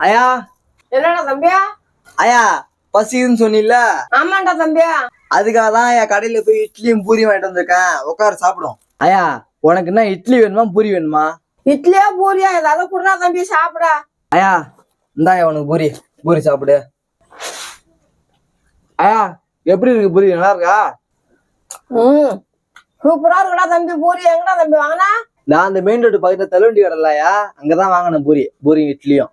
ஐயா. என்னடா தம்பியா? ஐயா பசின்னு சொன்னில்ல? ஆமாண்டா தம்பியா. அதுக்காக தான் என் கடையில போய் இட்லியும் பூரி வாங்கிட்டு வந்திருக்கேன். உட்கார சாப்பிடும் ஐயா உனக்கு என்ன இட்லி வேணுமா பூரி வேணுமா? இட்லியா பூரியா? ஏதாவது குடுறா தம்பி சாப்பிட. ஐயா இந்தாயா உனக்கு பூரி. பூரி சாப்பிடு. ஐயா எப்படி இருக்கு பூரி? நல்லா இருக்கா? ம். சூப்பரா இருக்குடா தம்பி பூரி. எங்கடா தம்பி வாங்கினா? நான் அந்த மெயின் ரோடு பக்கத்துல தள்ளுவண்டி கடலையா அங்கதான் வாங்கினேன் பூரி. பூரி இட்லியும்.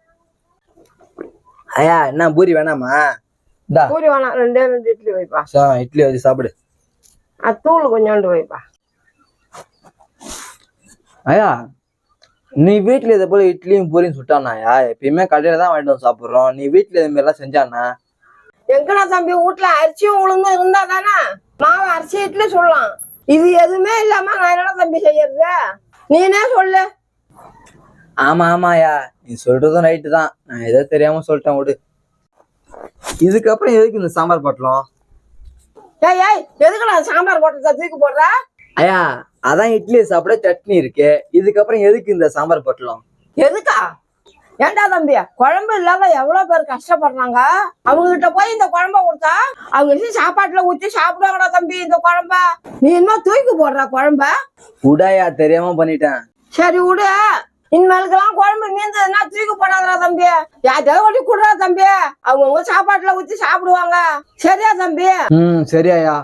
ஐயா என்ன பூரி வேணாமா? இந்தா. பூரி வேணாம் ரெண்டே ரெண்டு இட்லி வைப்பா. சா, இட்லி வச்சு சாப்பிடு. அது தூள் கொஞ்சோண்டு வைப்பா. ஐயா நீ வீட்ல இதை போல இட்லியும் பூரியும் சுட்டானாயா எப்பயுமே கடையில தான் வாங்கிட்டு வந்து சாப்பிடுறோம். நீ வீட்ல இது மாதிரி எல்லாம் செஞ்சானா? எங்கடா தம்பி வீட்டுல அரிசியும் உளுந்தும் இருந்தா தானே? மாவு அரிசி இட்லி சொல்லலாம். இது எதுவுமே இல்லாம நான் என்னடா தம்பி செய்யறது? நீனே சொல்லு? ஆமா ஆமாயா நீ சொல்றதும் ரைட்டு தான். நான் ஏதோ தெரியாம சொல்லிட்டேன் விடு இதுக்கப்புறம் எதுக்கு இந்த சாம்பார் பட்டலம் ஏய் ஏய் எதுக்குடா சாம்பார் போட்டு தூக்கி போடுற? ஐயா அதான் இட்லி சாப்பிட சட்னி இருக்கு. இதுக்கப்புறம் எதுக்கு இந்த சாம்பார் பட்டலம் எதுக்கா? ஏன்டா தம்பி குழம்பு இல்லாம எவ்வளவு பேர் கஷ்டப்படுறாங்க? அவங்க கிட்ட போய் இந்த குழம்ப கொடுத்தா அவங்க வச்சு சாப்பாட்டுல ஊத்தி சாப்பிடுவாங்கடா தம்பி இந்த குழம்ப. நீ இன்னும் தூக்கி போடுற குழம்ப? உடாயா தெரியாம பண்ணிட்டேன். சரி விடு இனிமேலுக்கெல்லாம் குழம்பு மீந்ததுன்னா தூக்கி போடாதடா தம்பி. யார்கிட்ட ஒட்டி கொடுறா தம்பி. அவங்கவுங்க சாப்பாட்டுல ஊத்தி சாப்பிடுவாங்க. சரியா தம்பி? ம் சரியாயா